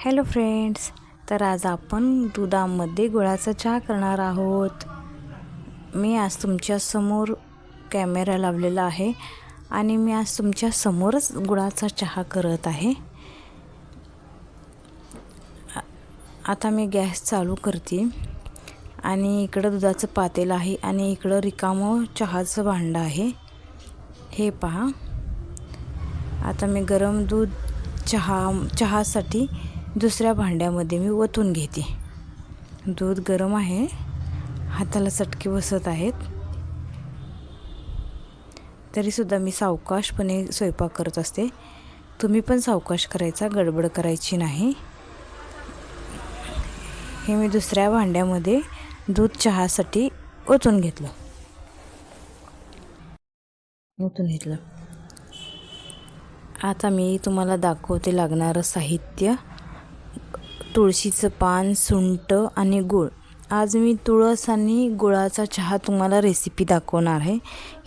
Hello friends तर आज आपण दुधामध्ये गुळाचा चहा करणार आहोत. मी आज तुमच्यासमोर कॅमेरा लावलेला आहे आणि मी आज तुमच्यासमोरच गुळाचा चहा करत आहे. आता मी गॅस चालू करते आणि इकडं दुधाचं पातेलं आहे आणि इकडं रिकामं चहाचं भांडं आहे. हे पहा. आता मी गरम दूध चहा चहासाठी दुसऱ्या भांड्यामध्ये मी ओतून घेते. दूध गरम आहे. हाताला चटके बसत आहेत. तरीसुद्धा मी सावकाशपणे स्वयंपाक करत असते. तुम्ही पण सावकाश करायचा गडबड करायची नाही. हे मी दुसऱ्या भांड्यामध्ये दूध चहासाठी ओतून घेतलं. ओतून घेतलं. आता मी तुम्हाला दाखवते लागणारं साहित्य. तुळशीचं पान सुंट आणि गूळ. आज मी तुळस आणि गुळाचा चहा तुम्हाला रेसिपी दाखवणार आहे.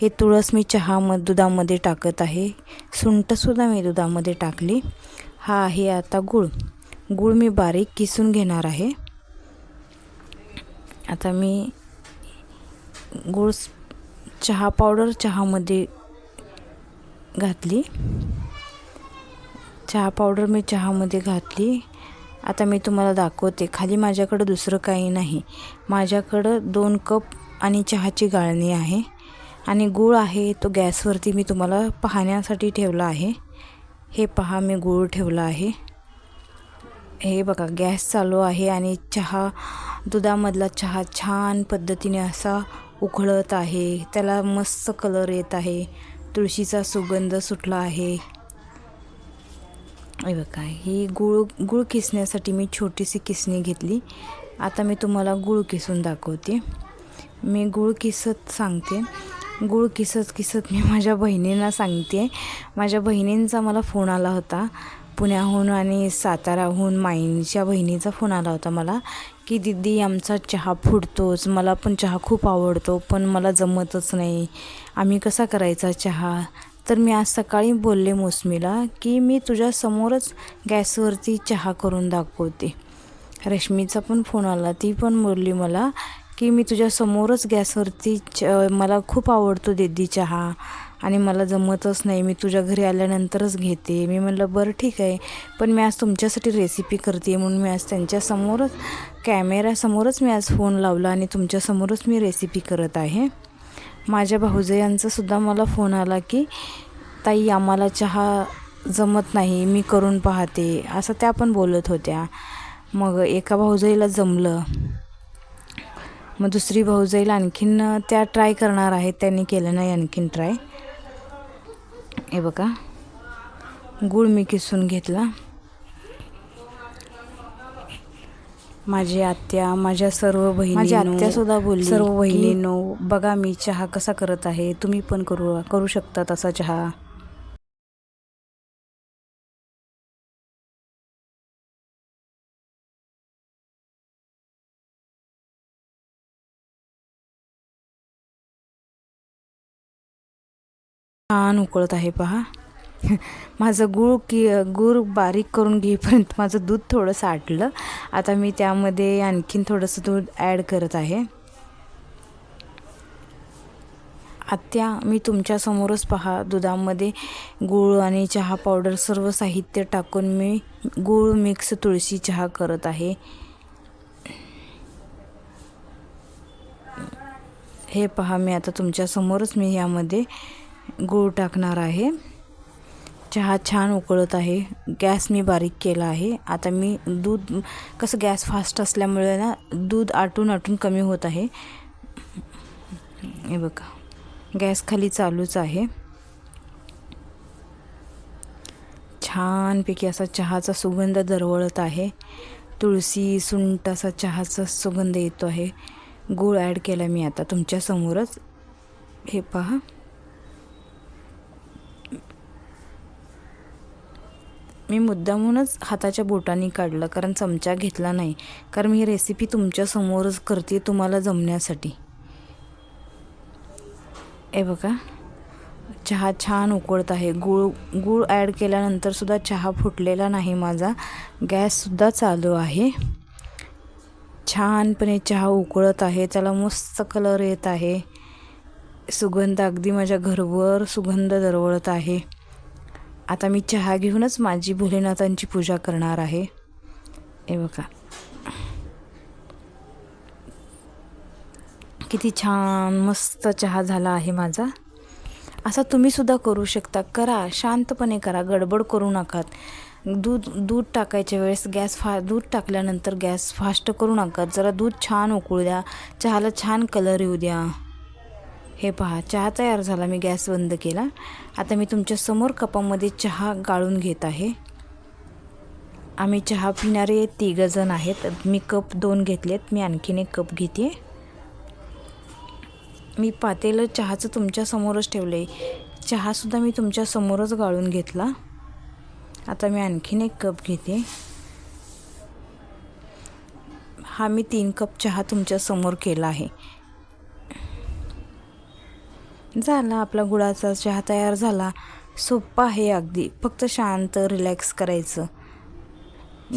हे तुळस मी चहा म दुधामध्ये टाकत आहे. सुंटसुद्धा मी दुधामध्ये टाकली. हा आहे आता गूळ. गूळ मी बारीक किसून घेणार आहे. आता मी गूळ चहा पावडर चहामध्ये घातली. चहा पावडर मी चहामध्ये घातली. आता मी तुम्हाला दाखवते. खाली माझ्याकडं दुसरं काही नाही. माझ्याकडं दोन कप आणि चहाची गाळणी आहे. आणि गूळ आहे तो गॅसवरती मी तुम्हाला पाहण्यासाठी ठेवला आहे. हे पहा मी गूळ ठेवला आहे. हे बघा गॅस चालू आहे आणि चहा दुधामधला चहा छान पद्धतीने असा उकळत आहे. त्याला मस्त कलर येत आहे. तुळशीचा सुगंध सुटला आहे. हे बघा ही गुळ गुळ किसण्यासाठी मी छोटीशी किसणी घेतली. आता मी तुम्हाला गुळ किसून दाखवते. मी गुळ किसत सांगते. गुळ किसत किसत मी माझ्या बहिणींना सांगते. माझ्या बहिणींचा मला फोन आला होता. पुण्याहून आणि साताराहून माईंच्या बहिणीचा फोन आला होता मला की दिदी आमचा चहा फुटतोच. मला पण चहा खूप आवडतो पण मला जमतच नाही. आम्ही कसा करायचा चहा? तर मी आज सकाळी बोलले मोसमीला की मी तुझ्यासमोरच गॅसवरती चहा करून दाखवते. रश्मीचा पण फोन आला. ती पण बोलली मला की मी तुझ्यासमोरच गॅसवरती च मला खूप आवडतो दिदी चहा आणि मला जमतच नाही. मी तुझ्या घरी आल्यानंतरच घेते. मी म्हटलं बरं ठीक आहे. पण मी आज तुमच्यासाठी रेसिपी करते म्हणून मी आज त्यांच्यासमोरच कॅमेऱ्यासमोरच मी आज फोन लावला आणि तुमच्यासमोरच मी रेसिपी करत आहे. माझ्या भाऊजयांचा यांचासुद्धा मला फोन आला की ताई आम्हाला चहा जमत नाही मी करून पाहते. असं त्या पण बोलत होत्या. मग एका भाऊजाईला जमलं. मग दुसरी भाऊजाईला आणखीन त्या ट्राय करणार आहेत त्यांनी केलं नाही आणखीन ट्राय हे बघा. गूळ मी किसून घेतला. माझी आत्या माझ्या सर्व बहिणी माझी आत्या सुद्धा बोलली सर्व बहिणींनो बघा मी चहा कसा करत आहे. तुम्ही पण करू करू शकता तसा चहा. छान उकळत आहे पहा. माझं गूळ की गूळ बारीक करून घेईपर्यंत माझं दूध थोडंसं आटलं. आता मी त्यामध्ये आणखीन थोडंसं दूध ॲड करत आहे. आत्या मी तुमच्यासमोरच पहा. दुधामध्ये गूळ आणि चहा पावडर सर्व साहित्य टाकून मी गूळ मिक्स तुळशी चहा करत आहे. हे पहा मी आता तुमच्यासमोरच मी यामध्ये गूळ टाकणार आहे. चहा छान उकळत आहे. गॅस मी बारीक केला आहे. आता मी दूध कसं गॅस फास्ट असल्यामुळे ना दूध आटून आटून कमी होत आहे. हे बघा. गॅस खाली चालूच आहे. छानपैकी असा चहाचा सुगंध दरवळत आहे. तुळशी सुंट असा चहाचा सुगंध येतो आहे. गूळ ॲड केला मी आता तुमच्यासमोरच हे पहा. मी मुद्दामूनच हाताच्या बोटांनी काढलं कारण चमचा घेतला नाही. कारण मी ही रेसिपी तुमच्यासमोरच करते तुम्हाला जमण्यासाठी. हे बघा. चहा छान उकळत आहे. गूळ गूळ ॲड केल्यानंतरसुद्धा चहा फुटलेला नाही माझा. गॅससुद्धा चालू आहे. छानपणे चहा उकळत आहे. त्याला मस्त कलर येत आहे. सुगंध अगदी माझ्या घरवर सुगंध दरवळत आहे. आता मी चहा घेऊनच माझी भोलेनाथांची पूजा करणार आहे. हे बघा. किती छान मस्त चहा झाला आहे माझा. असा तुम्हीसुद्धा करू शकता. करा शांतपणे करा. गडबड करू नकात. दूध दूध टाकायच्या वेळेस गॅस फा दूध टाकल्यानंतर गॅस फास्ट करू नका जरा दूध छान उकळू द्या. चहाला छान कलर येऊ द्या. हे पहा चहा तयार झाला मी गॅस बंद केला. आता मी तुमच्यासमोर कपामध्ये चहा गाळून घेत आहे. आम्ही चहा पिणारे तिघंजण आहेत. मी कप दोन घेतलेत मी आणखीन एक कप घेते. मी पातेलं चहाचं तुमच्यासमोरच ठेवलं आहे चहासुद्धा मी तुमच्यासमोरच गाळून घेतला. आता मी आणखीन एक कप घेते. हा मी तीन कप चहा तुमच्यासमोर केला आहे. झाला आपला गुळाचा चहा तयार झाला. सोप्पा आहे अगदी फक्त शांत रिलॅक्स करायचं.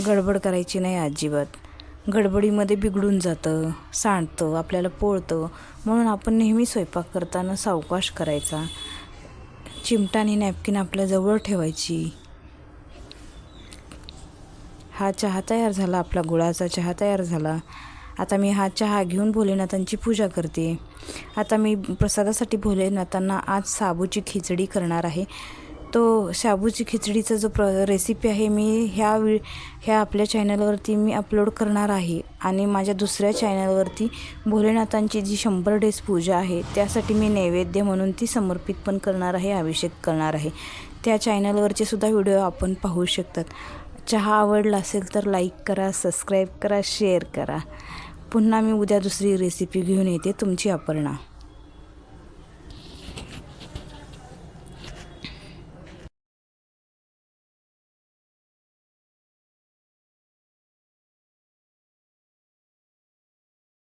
गडबड करायची नाही अजिबात. गडबडीमध्ये बिघडून जातं सांडतं आपल्याला पोळतं. म्हणून आपण नेहमी स्वयंपाक करताना सावकाश करायचा. चिमटा आणि नॅपकिन आपल्या जवळ ठेवायची. हा चहा तयार झाला आपला गुळाचा चहा तयार झाला. आता मी हा चहा घेऊन भोलेनाथांची पूजा करते. आता मी प्रसादासाठी भोलेनाथांना आज साबूची खिचडी करणार आहे. तो शाबूची खिचडीचा जो प्र रेसिपी आहे मी ह्या वि ह्या आपल्या चॅनलवरती मी अपलोड करणार आहे. आणि माझ्या दुसऱ्या चॅनलवरती भोलेनाथांची जी शंभर डेज पूजा आहे त्यासाठी मी नैवेद्य म्हणून ती समर्पित पण करणार आहे अभिषेक करणार आहे. त्या चॅनलवरचे सुद्धा व्हिडिओ आपण पाहू शकतात. चहा आवडला असेल तर लाईक करा सबस्क्राईब करा शेअर करा. पुन्हा मी उद्या दुसरी रेसिपी घेऊन येते तुमची अपर्णा.